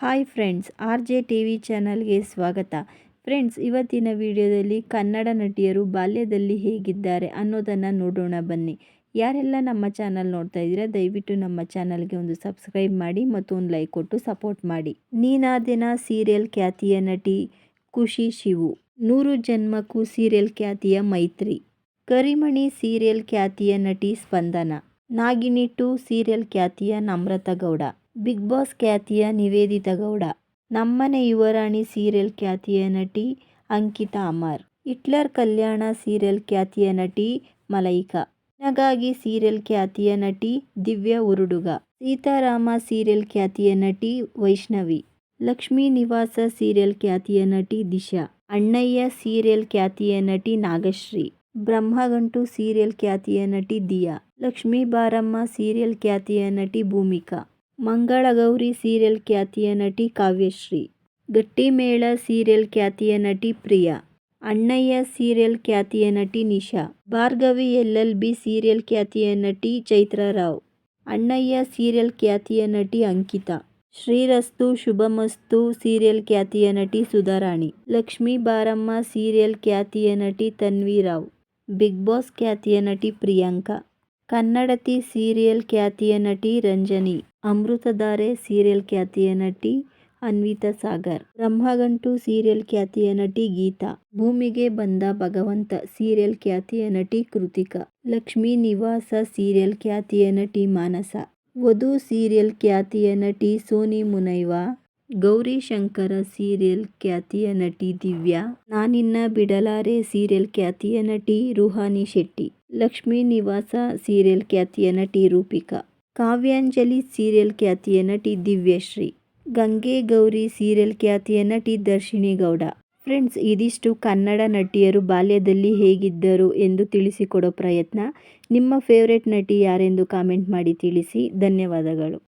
Hi friends, R J T V ಚಾನಲ್ಗೆ ಸ್ವಾಗತ. Friends, ಇವತ್ತಿನ ವಿಡಿಯೋದಲ್ಲಿ ಕನ್ನಡ ನಟಿಯರು ಬಾಲ್ಯದಲ್ಲಿ ಹೇಗಿದ್ದಾರೆ ಅನ್ನೋದನ್ನು ನೋಡೋಣ ಬನ್ನಿ. ಯಾರೆಲ್ಲ ನಮ್ಮ ಚಾನಲ್ ನೋಡ್ತಾ ಇದ್ದೀರಾ, ದಯವಿಟ್ಟು ನಮ್ಮ ಚಾನಲ್ಗೆ ಒಂದು ಸಬ್ಸ್ಕ್ರೈಬ್ ಮಾಡಿ ಮತ್ತು ಒಂದು ಲೈಕ್ ಕೊಟ್ಟು ಸಪೋರ್ಟ್ ಮಾಡಿ. ನೀನಾದಿನ ಸೀರಿಯಲ್ ಖ್ಯಾತಿಯ ನಟಿ ಖುಷಿ ಶಿವು. ನೂರು ಜನ್ಮಕ್ಕೂ ಸೀರಿಯಲ್ ಖ್ಯಾತಿಯ ಮೈತ್ರಿ. ಕರಿಮಣಿ ಸೀರಿಯಲ್ ಖ್ಯಾತಿಯ ನಟಿ ಸ್ಪಂದನ. ನಾಗಿನಿ ಟು ಸೀರಿಯಲ್ ಖ್ಯಾತಿಯ ನಮ್ರತ ಗೌಡ. ಬಿಗ್ ಬಾಸ್ ಖ್ಯಾತಿಯ ನಿವೇದಿತ ಗೌಡ. ನಮ್ಮನೆ ಯುವರಾಣಿ ಸೀರಿಯಲ್ ಖ್ಯಾತಿಯ ನಟಿ ಅಂಕಿತಾ ಅಮರ್. ಹಿಟ್ಲರ್ ಕಲ್ಯಾಣ ಸೀರಿಯಲ್ ಖ್ಯಾತಿಯ ನಟಿ ಮಲೈಕಾ. ನಗಾಗಿ ಸೀರಿಯಲ್ ಖ್ಯಾತಿಯ ನಟಿ ದಿವ್ಯ ಉರುಡುಗ. ಸೀತಾರಾಮ ಸೀರಿಯಲ್ ಖ್ಯಾತಿಯ ನಟಿ ವೈಷ್ಣವಿ. ಲಕ್ಷ್ಮೀ ನಿವಾಸ ಸೀರಿಯಲ್ ಖ್ಯಾತಿಯ ನಟಿ ದಿಶಾ. ಅಣ್ಣಯ್ಯ ಸೀರಿಯಲ್ ಖ್ಯಾತಿಯ ನಟಿ ನಾಗಶ್ರೀ. ಬ್ರಹ್ಮಗಂಟು ಸೀರಿಯಲ್ ಖ್ಯಾತಿಯ ನಟಿ ದಿಯಾ. ಲಕ್ಷ್ಮೀ ಬಾರಮ್ಮ ಸೀರಿಯಲ್ ಖ್ಯಾತಿಯ ನಟಿ ಭೂಮಿಕಾ. ಮಂಗಳಗೌರಿ ಸೀರಿಯಲ್ ಖ್ಯಾತಿಯ ನಟಿ ಕಾವ್ಯಶ್ರೀ. ಗಟ್ಟಿಮೇಳ ಸೀರಿಯಲ್ ಖ್ಯಾತಿಯ ನಟಿ ಪ್ರಿಯಾ. ಅಣ್ಣಯ್ಯ ಸೀರಿಯಲ್ ಖ್ಯಾತಿಯ ನಟಿ Nisha. Bhargavi L L B serial ಖ್ಯಾತಿಯ ನಟಿ ಚೈತ್ರ ರಾವ್. ಅಣ್ಣಯ್ಯ ಸೀರಿಯಲ್ ಖ್ಯಾತಿಯ ನಟಿ ಅಂಕಿತಾ. ಶ್ರೀರಸ್ತು ಶುಭಮಸ್ತು ಸೀರಿಯಲ್ ಖ್ಯಾತಿಯ ನಟಿ ಸುಧಾರಾಣಿ. ಲಕ್ಷ್ಮೀ ಬಾರಮ್ಮ ಸೀರಿಯಲ್ ಖ್ಯಾತಿಯ ನಟಿ ತನ್ವಿ ರಾವ್. ಬಿಗ್ ಬಾಸ್ ಖ್ಯಾತಿಯ ನಟಿ ಪ್ರಿಯಾಂಕಾ. ಕನ್ನಡತಿ ಸೀರಿಯಲ್ ಖ್ಯಾತಿಯ ನಟಿ ರಂಜನಿ ಅಮೃತಧಾರೆ ಸೀರಿಯಲ್ ಖ್ಯಾತಿಯ ನಟಿ ಅನ್ವಿತಾ ಸಾಗರ್, ಬ್ರಹ್ಮಗಂಟು ಸೀರಿಯಲ್ ಖ್ಯಾತಿಯ ನಟಿ ಗೀತಾ, ಭೂಮಿಗೆ ಬಂದ ಭಗವಂತ ಸೀರಿಯಲ್ ಖ್ಯಾತಿಯ ನಟಿ ಕೃತಿಕಾ, ಲಕ್ಷ್ಮೀ ನಿವಾಸ ಸೀರಿಯಲ್ ಖ್ಯಾತಿಯ ನಟಿ ಮಾನಸ, ವಧು ಸೀರಿಯಲ್ ಖ್ಯಾತಿಯ ನಟಿ ಸೋನಿ ಮುನೈವಾ ಗೌರಿಶಂಕರ ಸೀರಿಯಲ್ ಖ್ಯಾತಿಯ ನಟಿ ದಿವ್ಯಾ, ನಾನಿನ್ನ ಬಿಡಲಾರೆ ಸೀರಿಯಲ್ ಖ್ಯಾತಿಯ ನಟಿ ರುಹಾನಿ ಶೆಟ್ಟಿ. ಲಕ್ಷ್ಮೀ ನಿವಾಸ ಸೀರಿಯಲ್ ಖ್ಯಾತಿಯ ನಟಿ ರೂಪಿಕಾ. ಕಾವ್ಯಾಂಜಲಿ ಸೀರಿಯಲ್ ಖ್ಯಾತಿಯ ನಟಿ ದಿವ್ಯಶ್ರೀ. ಗಂಗೆ ಗೌರಿ ಸೀರಿಯಲ್ ಖ್ಯಾತಿಯ ನಟಿ ದರ್ಶಿನಿ ಗೌಡ. ಫ್ರೆಂಡ್ಸ್, ಇದಿಷ್ಟು ಕನ್ನಡ ನಟಿಯರು ಬಾಲ್ಯದಲ್ಲಿ ಹೇಗಿದ್ದರು ಎಂದು ತಿಳಿಸಿಕೊಡೋ ಪ್ರಯತ್ನ ನಿಮ್ಮ ಫೇವ್ರೆಟ್ ನಟಿ ಯಾರೆಂದು ಕಾಮೆಂಟ್ ಮಾಡಿ ತಿಳಿಸಿ. ಧನ್ಯವಾದಗಳು.